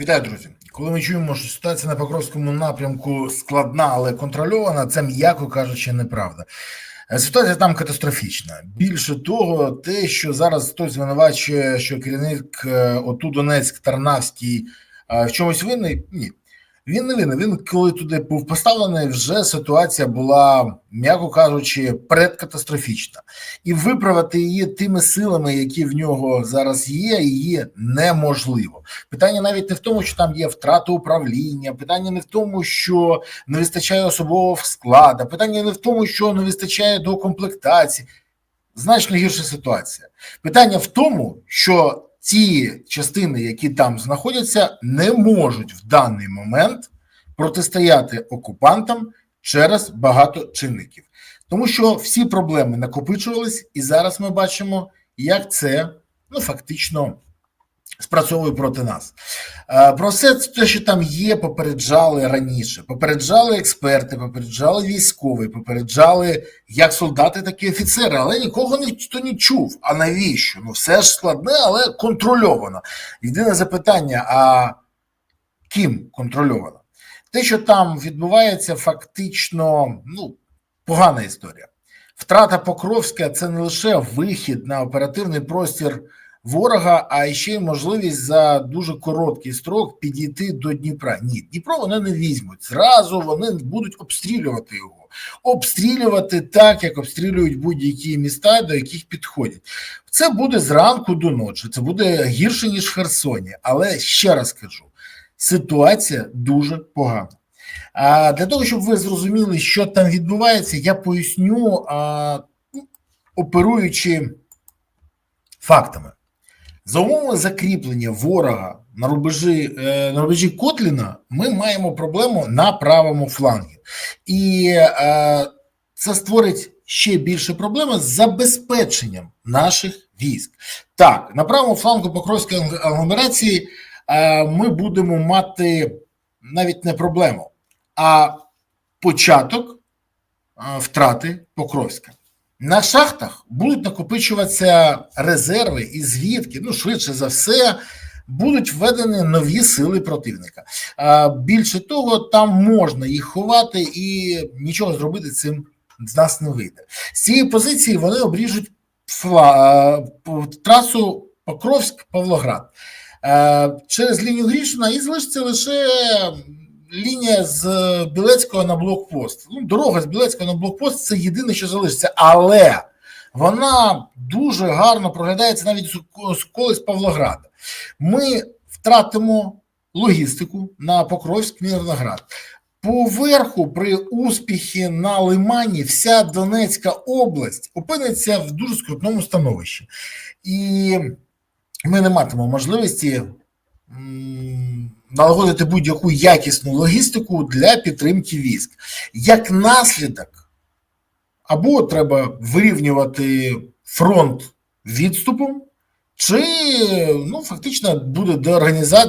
Вітаю, друзі. Коли ми чуємо, що ситуація на Покровському напрямку складна, але контрольована, це м'яко кажучи, неправда. Е, Ситуація там катастрофічна. Більше того, те, що зараз хтось звинувачує, що керівник е, ОТУ Донецьк Тарнавський е, в чомусь винний, ні. Він не винний. Він коли туди був поставлений, вже ситуація була, м'яко кажучи, предкатастрофічна, і виправити її тими силами, які в нього зараз є, її неможливо. Питання навіть не в тому, що там є втрата управління, питання не в тому, що не вистачає особового складу, питання не в тому, що не вистачає до комплектації. Значно гірша ситуація. Питання в тому, що ті частини, які там знаходяться, не можуть в даний момент протистояти окупантам через багато чинників, тому що всі проблеми накопичувались, і зараз ми бачимо, як це ну фактично спрацьовує проти нас. Е, Про все те, що там є, попереджали раніше. Попереджали експерти, попереджали військові, попереджали як солдати, так і офіцери, але нікого ніхто не чув. А навіщо? Ну все ж складне, але контрольовано. Єдине запитання: а ким контрольовано? Те, що там відбувається, фактично ну, погана історія. Втрата Покровська це не лише вихід на оперативний простір ворога, а ще й можливість за дуже короткий строк підійти до Дніпра. Ні, Дніпро вони не візьмуть. Зразу вони будуть обстрілювати його, обстрілювати так, як обстрілюють будь-які міста, до яких підходять. Це буде зранку до ночі. Це буде гірше ніж в Херсоні. Але ще раз кажу: ситуація дуже погана. А для того, щоб ви зрозуміли, що там відбувається, я поясню, а, ну, оперуючи фактами. За умови закріплення ворога на рубежі е, на рубежі Котліна, ми маємо проблему на правому флангі, і е, це створить ще більше проблеми з забезпеченням наших військ. Так, на правому флангу Покровської агломерації е, ми будемо мати навіть не проблему, а початок втрати Покровська. На шахтах будуть накопичуватися резерви і звідки, ну швидше за все, будуть введені нові сили противника. Більше того, там можна їх ховати і нічого зробити цим з нас не вийде. З цієї позиції вони обріжуть трасу Покровськ-Павлоград через лінію Грішина і залишиться лише лінія з Білецького на блокпост. Ну, дорога з Білецького на блокпост це єдине, що залишиться, але вона дуже гарно проглядається навіть з колись Павлограда. Ми втратимо логістику на Покровськ Мірноград. Поверху при успіхі на Лимані вся Донецька область опиниться в дуже скрутному становищі, і ми не матимемо можливості налагодити будь-яку якісну логістику для підтримки військ. Як наслідок, або треба вирівнювати фронт відступом, чи ну, фактично буде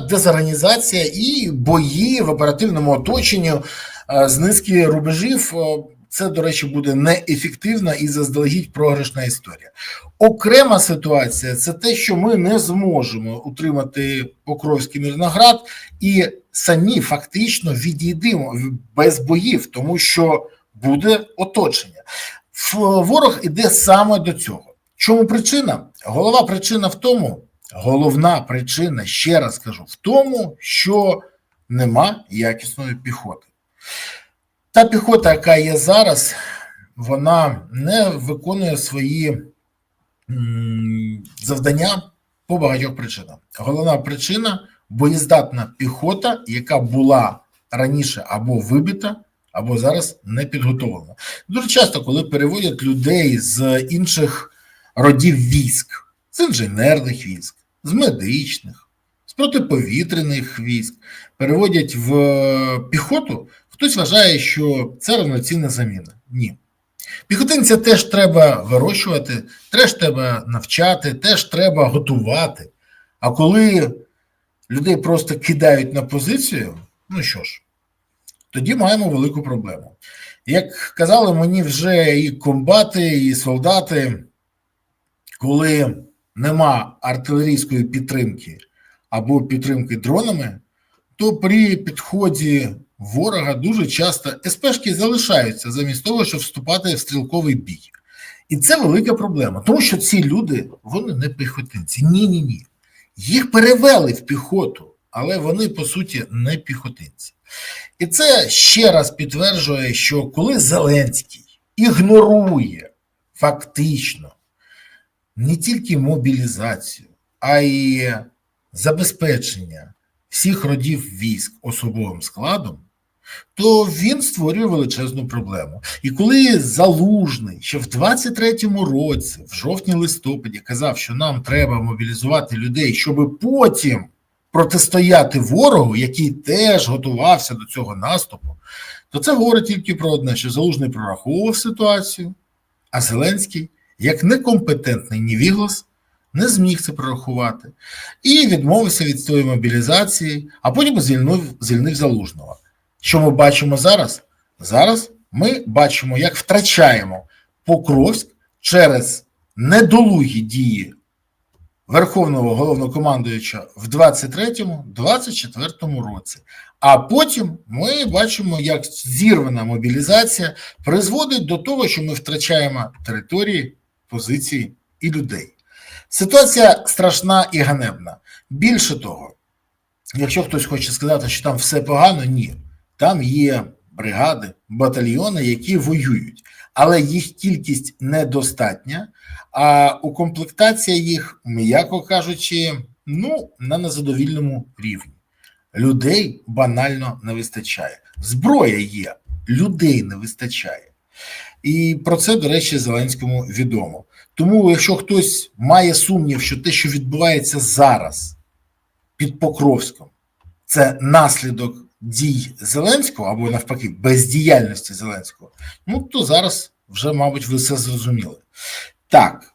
дезорганізація і бої в оперативному оточенні з низки рубежів. Це, до речі, буде неефективна і заздалегідь програшна історія. Окрема ситуація це те, що ми не зможемо утримати Покровський Мірноград і самі фактично відійдемо без боїв, тому що буде оточення. Ворог іде саме до цього. Чому причина? Голова причина в тому, головна причина, ще раз кажу, в тому, що нема якісної піхоти. Та піхота, яка є зараз, вона не виконує свої завдання по багатьох причинам. Головна причина боєздатна піхота, яка була раніше або вибита, або зараз не підготовлена. Дуже часто, коли переводять людей з інших родів військ, з інженерних військ, з медичних, з протиповітряних військ, переводять в піхоту. Хтось вважає, що це равноцінна заміна. Ні. Піхотинця теж треба вирощувати, теж треба навчати, теж треба готувати. А коли людей просто кидають на позицію, ну що ж, тоді маємо велику проблему. Як казали мені вже і комбати, і солдати, коли нема артилерійської підтримки або підтримки дронами, то при підході ворога дуже часто СПшки залишаються замість того, щоб вступати в стрілковий бій. І це велика проблема, тому що ці люди вони не піхотинці. Ні, ні, ні. Їх перевели в піхоту, але вони по суті не піхотинці. І це ще раз підтверджує, що коли Зеленський ігнорує фактично не тільки мобілізацію, а й забезпечення всіх родів військ особовим складом, то він створює величезну проблему. І коли Залужний ще в 23-му році, в жовтні-листопаді, казав, що нам треба мобілізувати людей, щоб потім протистояти ворогу, який теж готувався до цього наступу, то це говорить тільки про одне, що Залужний прораховував ситуацію, а Зеленський, як некомпетентний невіглас, не зміг це прорахувати і відмовився від своєї мобілізації, а потім звільнив, звільнив Залужного. Що ми бачимо зараз? Зараз ми бачимо, як втрачаємо Покровськ через недолугі дії Верховного головнокомандуюча в 23-24 році. А потім ми бачимо, як зірвана мобілізація призводить до того, що ми втрачаємо території, позиції і людей. Ситуація страшна і ганебна. Більше того, якщо хтось хоче сказати, що там все погано, ні. Там є бригади, батальйони, які воюють, але їх кількість недостатня, а укомплектація їх, м'яко кажучи, ну, на незадовільному рівні. Людей банально не вистачає. Зброя є, людей не вистачає. І про це, до речі, Зеленському відомо. Тому, якщо хтось має сумнів, що те, що відбувається зараз під Покровськом, це наслідок дій Зеленського або навпаки бездіяльності Зеленського, ну то зараз вже, мабуть, ви все зрозуміли. Так,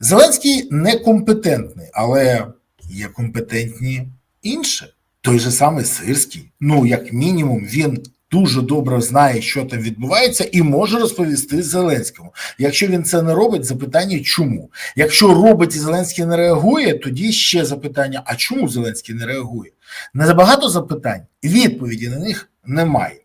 Зеленський некомпетентний, але є компетентні інші. Той же самий Сирський. Ну, як мінімум, він дуже добре знає, що там відбувається, і може розповісти Зеленському. Якщо він це не робить, запитання чому? Якщо робить і Зеленський не реагує, тоді ще запитання: а чому Зеленський не реагує? Не забагато запитань, відповіді на них немає.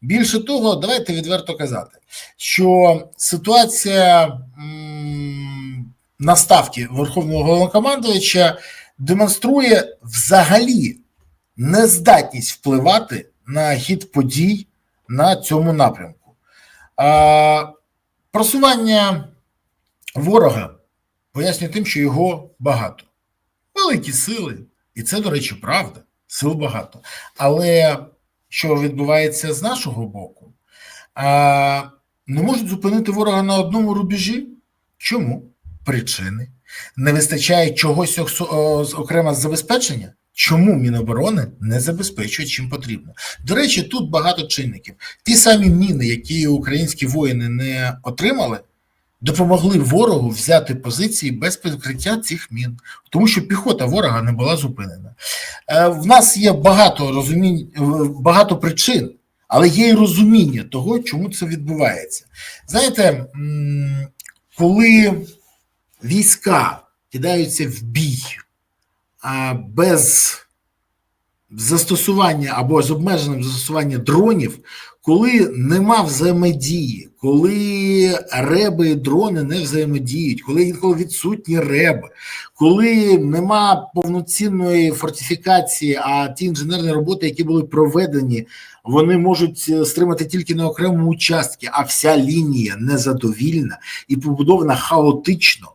Більше того, давайте відверто казати, що ситуація м, наставки Верховного головнокомандувача демонструє взагалі нездатність впливати на хід подій на цьому напрямку. А, Просування ворога пояснює тим, що його багато. Великі сили, і це, до речі, правда. Сил багато. Але що відбувається з нашого боку? А, Не можуть зупинити ворога на одному рубежі. Чому? Причини. Не вистачає чогось окремо забезпечення? Чому Міноборони не забезпечує чим потрібно? До речі, тут багато чинників. Ті самі міни, які українські воїни не отримали, допомогли ворогу взяти позиції без прикриття цих мін, тому що піхота ворога не була зупинена. Е, в нас є багато розумінь, багато причин, але є і розуміння того, чому це відбувається. Знаєте, коли війська кидаються в бій без застосування або з обмеженим застосуванням дронів, коли нема взаємодії, коли реби і дрони не взаємодіють, коли інколи відсутні реби, коли нема повноцінної фортифікації, а ті інженерні роботи, які були проведені, вони можуть е, стримати тільки на окремому участку, а вся лінія незадовільна і побудована хаотично.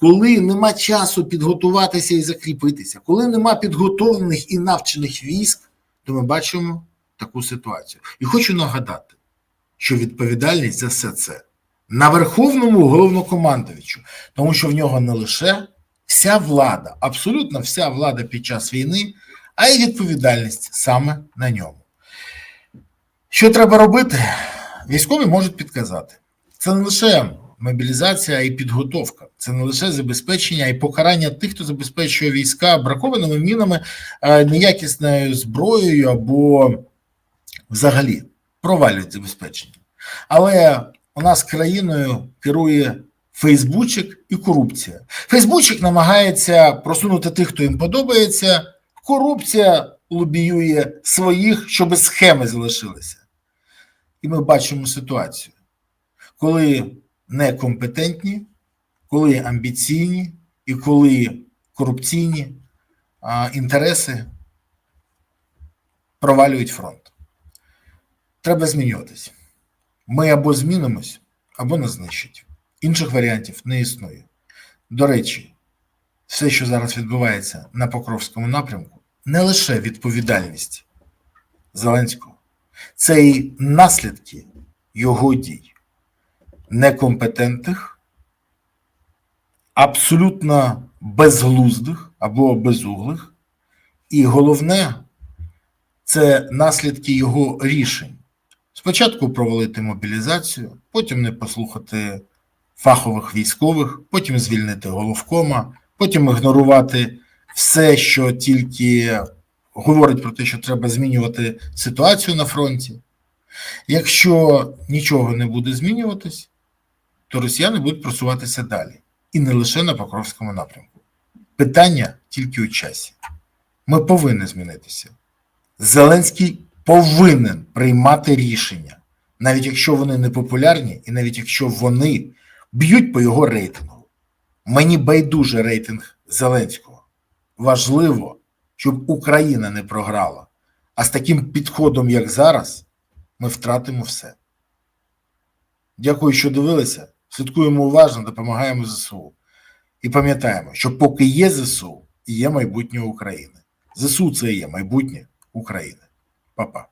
Коли нема часу підготуватися і закріпитися, коли нема підготовлених і навчених військ, то ми бачимо таку ситуацію. І хочу нагадати, що відповідальність за все це на верховному головнокомандувачу, тому що в нього не лише вся влада, абсолютно вся влада під час війни, а й відповідальність саме на ньому. Що треба робити? Військові можуть підказати. Це не лише мобілізація і підготовка. Це не лише забезпечення і покарання тих, хто забезпечує війська бракованими мінами, неякісною зброєю або взагалі провалюють забезпечення. Але у нас країною керує Фейсбучик і корупція. Фейсбучик намагається просунути тих, хто їм подобається. Корупція лобіює своїх, щоб схеми залишилися. І ми бачимо ситуацію, коли некомпетентні, коли амбіційні і коли корупційні а, інтереси провалюють фронт. Треба змінюватись. Ми або змінимось, або нас знищать. Інших варіантів не існує. До речі, все, що зараз відбувається на Покровському напрямку, не лише відповідальність Зеленського, це і наслідки його дій, некомпетентних, абсолютно безглуздих або безуглих, і головне, це наслідки його рішень. Спочатку провалити мобілізацію, потім не послухати фахових військових, потім звільнити головкома, потім ігнорувати все, що тільки говорить про те, що треба змінювати ситуацію на фронті. Якщо нічого не буде змінюватись, то росіяни будуть просуватися далі. І не лише на Покровському напрямку. Питання тільки у часі. Ми повинні змінитися. Зеленський повинен приймати рішення, навіть якщо вони не популярні, і навіть якщо вони б'ють по його рейтингу. Мені байдуже рейтинг Зеленського. Важливо, щоб Україна не програла. А з таким підходом, як зараз, ми втратимо все. Дякую, що дивилися. Слідкуємо уважно, допомагаємо ЗСУ. І пам'ятаємо, що поки є ЗСУ, є майбутнє України. ЗСУ це є майбутнє України. パパ。